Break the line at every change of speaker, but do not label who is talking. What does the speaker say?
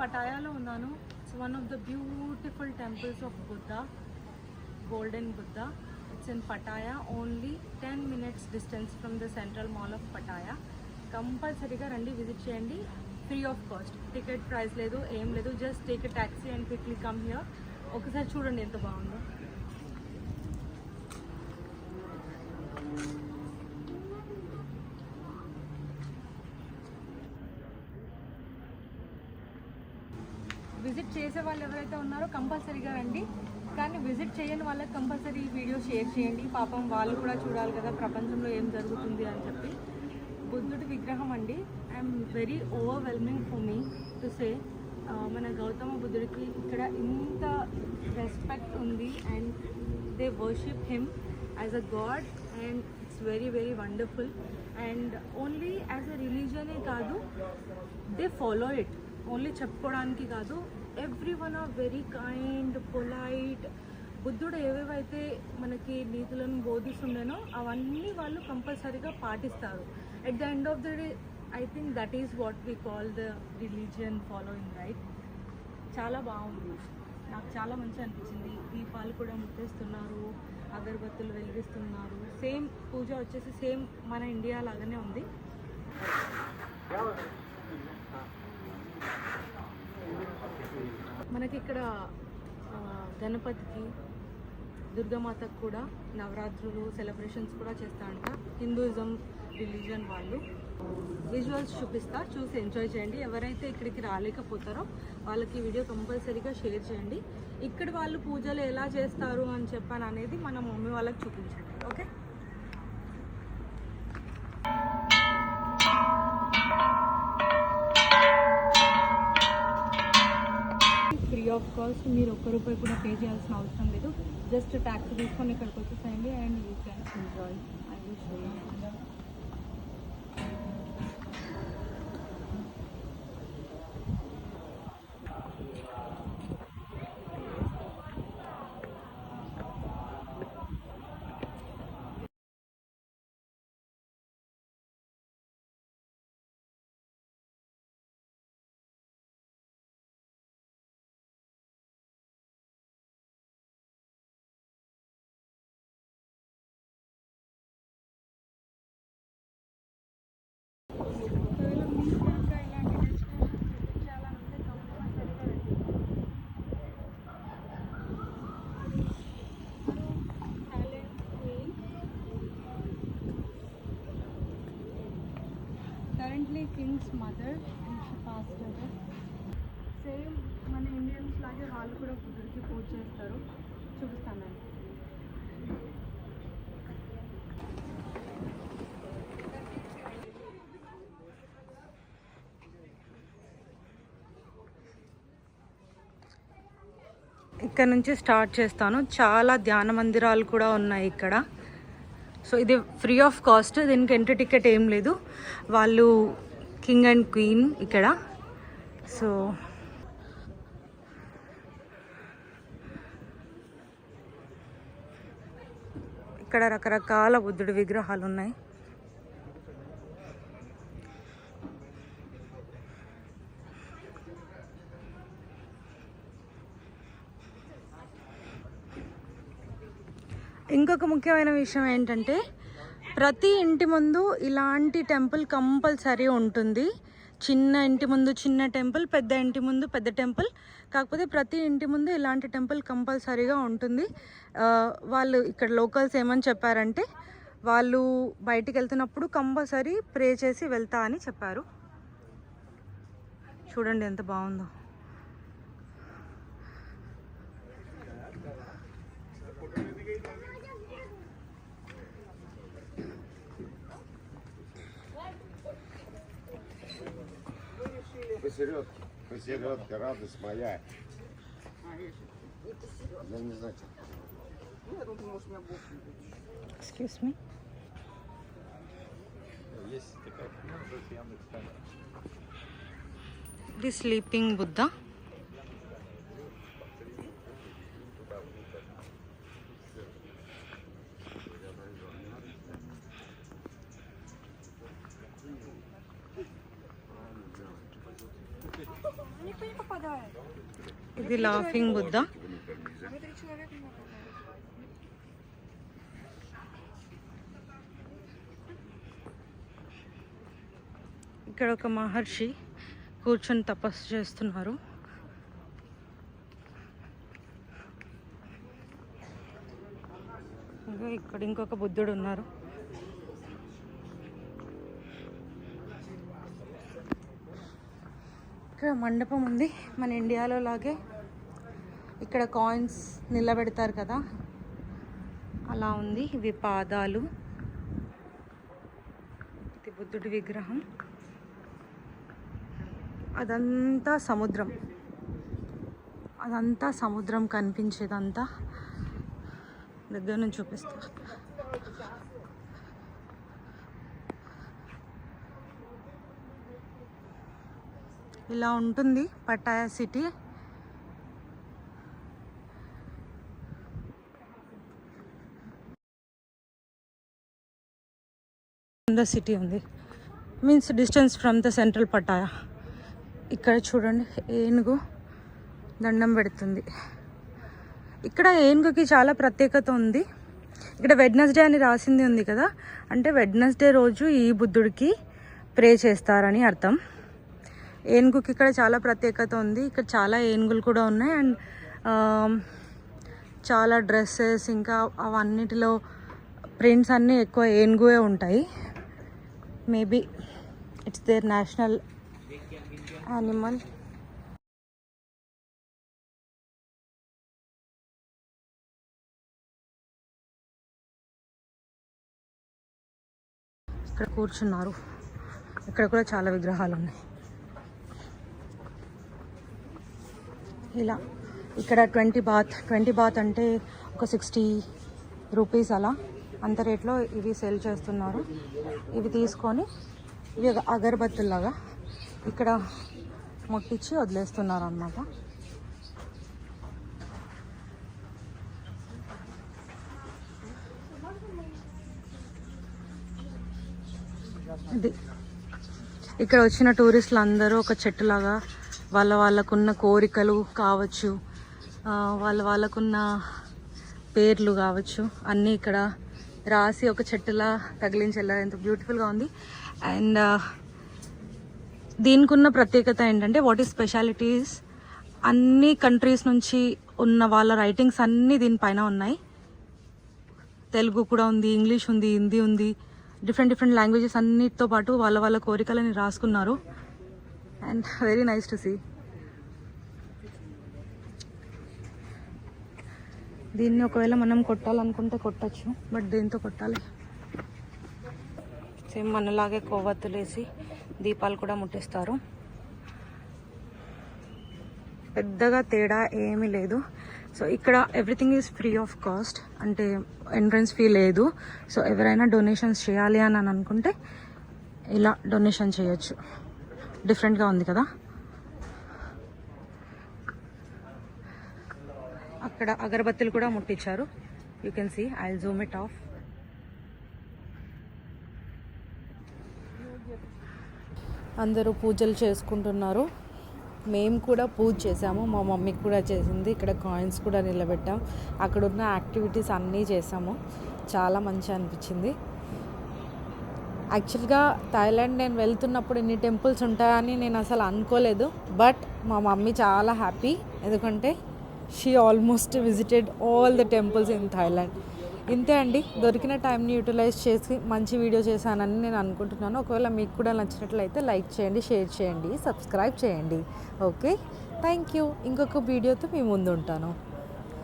పటాయాలో ఉన్నాను. It's one of the beautiful temples of Buddha golden Buddha it's in Pattaya only ten minutes distance from the central mall of Pattaya కంపల్సరీగా రండి visit చేయండి. Free of cost ticket price లేదు ఏం లేదు. Just take a taxi and quickly come here ఒకసారి చూడండి ఎంత బాగుందో. విజిట్ చేసే వాళ్ళు ఎవరైతే ఉన్నారో కంపల్సరీగా రండి. కానీ విజిట్ చేయని వాళ్ళకి కంపల్సరీ వీడియో షేర్ చేయండి. పాపం వాళ్ళు కూడా చూడాలి కదా ప్రపంచంలో ఏం జరుగుతుంది అని చెప్పి. బుద్ధుడి విగ్రహం అండి. I'm very overwhelming for me to say మన గౌతమ బుద్ధుడికి ఇక్కడ ఇంత రెస్పెక్ట్ ఉంది and they worship him as a god and it's very very wonderful and only as a రిలీజనే కాదు దే ఫాలో ఇట్ ఓన్లీ చెప్పుకోవడానికి కాదు everyone are very kind polite. బుద్ధుడు ఏవేవైతే మనకి నీతులను బోధిస్తుండేనో అవన్నీ వాళ్ళు కంపల్సరీగా పాటిస్తారు. At the end of the day I think that is what we call the religion following right చాలా బాగుంది. నాకు చాలా మంచి అనిపించింది. దీపాలు కూడా ముట్టేస్తున్నారు అగరబత్తులు వెలిగిస్తున్నారు. సేమ్ పూజ వచ్చేసి సేమ్ మన ఇండియా లాగానే ఉంది. మనకి ఇక్కడ గణపతికి దుర్గామాతకు కూడా నవరాత్రులు సెలబ్రేషన్స్ కూడా చేస్తా అంట హిందూయిజం రిలీజన్ వాళ్ళు. విజువల్స్ చూపిస్తా చూసి ఎంజాయ్ చేయండి. ఎవరైతే ఇక్కడికి రాలేకపోతారో వాళ్ళకి వీడియో కంపల్సరీగా షేర్ చేయండి. ఇక్కడ వాళ్ళు పూజలు ఎలా చేస్తారు అని చెప్పాను అనేది మన మమ్మీ వాళ్ళకి చూపించండి. ఓకే ఫ్రీ ఆఫ్ కాస్ట్ మీరు ఒక్క రూపాయి కూడా పే చేయాల్సిన అవసరం లేదు. జస్ట్ ట్యాక్సీ తీసుకొని ఇక్కడికి వచ్చేసేయండి and you can enjoy I will show ఒకవేళ మీకు కనుక ఇలాంటి డెస్టినేషన్స్ విజిట్ చేయాలనుకుంటే కంపల్సరీగా రండి Thailand queen currently king's mother and she passed away same మన ఇండియన్స్ లాగే వాళ్ళు కూడా బుద్ధుడికి పూజ చేస్తారు. చూపిస్తానండి ఇక్కడ నుంచి స్టార్ట్ చేస్తాను. చాలా ధ్యాన మందిరాలు కూడా ఉన్నాయి ఇక్కడ. సో ఇది ఫ్రీ ఆఫ్ కాస్ట్ దీనికి ఎంట్రీ టికెట్ ఏం లేదు. వాళ్ళు కింగ్ అండ్ క్వీన్ ఇక్కడ. సో ఇక్కడ రకరకాల బుద్ధుడి విగ్రహాలు ఉన్నాయి. ఇంకొక ముఖ్యమైన విషయం ఏంటంటే ప్రతి ఇంటి ముందు ఇలాంటి టెంపుల్ కంపల్సరీ ఉంటుంది. చిన్న ఇంటి ముందు చిన్న టెంపుల్ పెద్ద ఇంటి ముందు పెద్ద టెంపుల్. కాకపోతే ప్రతి ఇంటి ముందు ఇలాంటి టెంపుల్ కంపల్సరీగా ఉంటుంది. వాళ్ళు ఇక్కడ లోకల్స్ ఏమని చెప్పారంటే వాళ్ళు బయటికి వెళ్తున్నప్పుడు కంపల్సరీ ప్రే చేసి వెళ్తా అని చెప్పారు. చూడండి ఎంత బాగుందో.
посередке. Посередке, радость моя. Я не знаю, что
Excuse me.
The Sleeping Buddha. ఇది లాఫింగ్ బుద్ధ. ఇక్కడ ఒక మహర్షి కూర్చొని తపస్సు చేస్తున్నారు. ఇంకా ఇక్కడ ఇంకొక బుద్ధుడు ఉన్నారు. ఇక్కడ మండపం ఉంది. మన ఇండియాలో లాగే ఇక్కడ కాయిన్స్ నిలబెడతారు కదా. అలా ఉంది. ఇవి పాదాలు. ఇది బుద్ధుడి విగ్రహం. అదంతా సముద్రం. అదంతా సముద్రం కనిపించేదంతా. దగ్గర నుంచి చూపిస్తా. ఇలా ఉంటుంది పటాయా సిటీ. ద సిటీ ఉంది. Means distance from the central Pattaya. ఇక్కడ చూడండి ఏనుగు దండం పెడుతుంది. ఇక్కడ ఏనుగుకి చాలా ప్రత్యేకత ఉంది. ఇక్కడ వెడ్నెస్డే అని రాసింది ఉంది కదా అంటే వెడ్నెస్డే రోజు ఈ బుద్ధుడికి ప్రే చేస్తారని అర్థం. ఏనుగుకి ఇక్కడ చాలా ప్రత్యేకత ఉంది. ఇక్కడ చాలా ఏనుగులు కూడా ఉన్నాయి. అండ్ చాలా డ్రెస్సెస్ ఇంకా అవన్నిటిలో ప్రింట్స్ అన్నీ ఎక్కువ ఏనుగువే ఉంటాయి. Maybe it's their national animal ఇక్కడ కూర్చున్నారు. ఇక్కడ కూడా చాలా విగ్రహాలు ఉన్నాయి. ఇలా. ఇక్కడ ట్వంటీ బాత్ ట్వంటీ బాత్ అంటే ఒక సిక్స్టీ రూపీస్ అలా. అంత రేట్లో ఇవి సేల్ చేస్తున్నారు. ఇవి తీసుకొని ఇవి అగరబత్తుల్లాగా ఇక్కడ ముట్టించి వదిలేస్తున్నారు అన్నమాట ఇది. ఇక్కడ వచ్చిన టూరిస్టులు అందరూ ఒక చెట్టులాగా వాళ్ళ వాళ్ళకున్న కోరికలు కావచ్చు వాళ్ళ వాళ్ళకున్న పేర్లు కావచ్చు అన్నీ ఇక్కడ రాసి ఒక చెట్టులా తగిలించి వెళ్ళారు ఎంత బ్యూటిఫుల్గా ఉంది. అండ్ దీనికి ఉన్న ప్రత్యేకత ఏంటంటే వాట్ ఈస్ స్పెషాలిటీస్? అన్ని కంట్రీస్ నుంచి ఉన్న వాళ్ళ రైటింగ్స్ అన్నీ దీనిపైన ఉన్నాయి. తెలుగు కూడా ఉంది ఇంగ్లీష్ ఉంది హిందీ ఉంది డిఫరెంట్ డిఫరెంట్ లాంగ్వేజెస్ అన్నిటితో పాటు వాళ్ళ వాళ్ళ కోరికలని రాసుకున్నారు. And very nice to see దీన్ని ఒకవేళ మనం కొట్టాలనుకుంటే కొట్టచ్చు బట్ దేంతో కొట్టాలి? సేమ్ మనలాగే కొవ్వొత్తులేసి దీపాలు కూడా ముట్టిస్తారు. పెద్దగా తేడా ఏమీ లేదు. సో ఇక్కడ everything is free of cost అంటే ఎంట్రన్స్ ఫీ లేదు. సో ఎవరైనా డొనేషన్స్ చేయాలి అని అని అనుకుంటే ఇలా డొనేషన్ చేయొచ్చు. డిఫరెంట్గా ఉంది కదా? అక్కడ అగరబత్తులు కూడా ముట్టించారు. You can see I zoom it off అందరూ పూజలు చేసుకుంటున్నారు. మేము కూడా పూజ చేసాము మా మమ్మీకి కూడా చేసింది. ఇక్కడ కాయిన్స్ కూడా నిలబెట్టాం. అక్కడ ఉన్న యాక్టివిటీస్ అన్నీ చేసాము చాలా మంచి అనిపించింది. యాక్చువల్గా థాయిలాండ్ నేను వెళ్తున్నప్పుడు ఇన్ని టెంపుల్స్ ఉంటాయని నేను అసలు అనుకోలేదు. బట్ మా మమ్మీ చాలా హ్యాపీ. ఎందుకంటే she almost visited all the temples in Thailand. ఇంతే అండి. దొరికిన టైంని యూటిలైజ్ చేసి మంచి వీడియో చేశానని నేను అనుకుంటున్నాను. ఒకవేళ మీకు కూడా నచ్చినట్లయితే లైక్ చేయండి షేర్ చేయండి సబ్స్క్రైబ్ చేయండి. ఓకే? థ్యాంక్ యూ ఇంకొక వీడియోతో మీ ముందు ఉంటాను.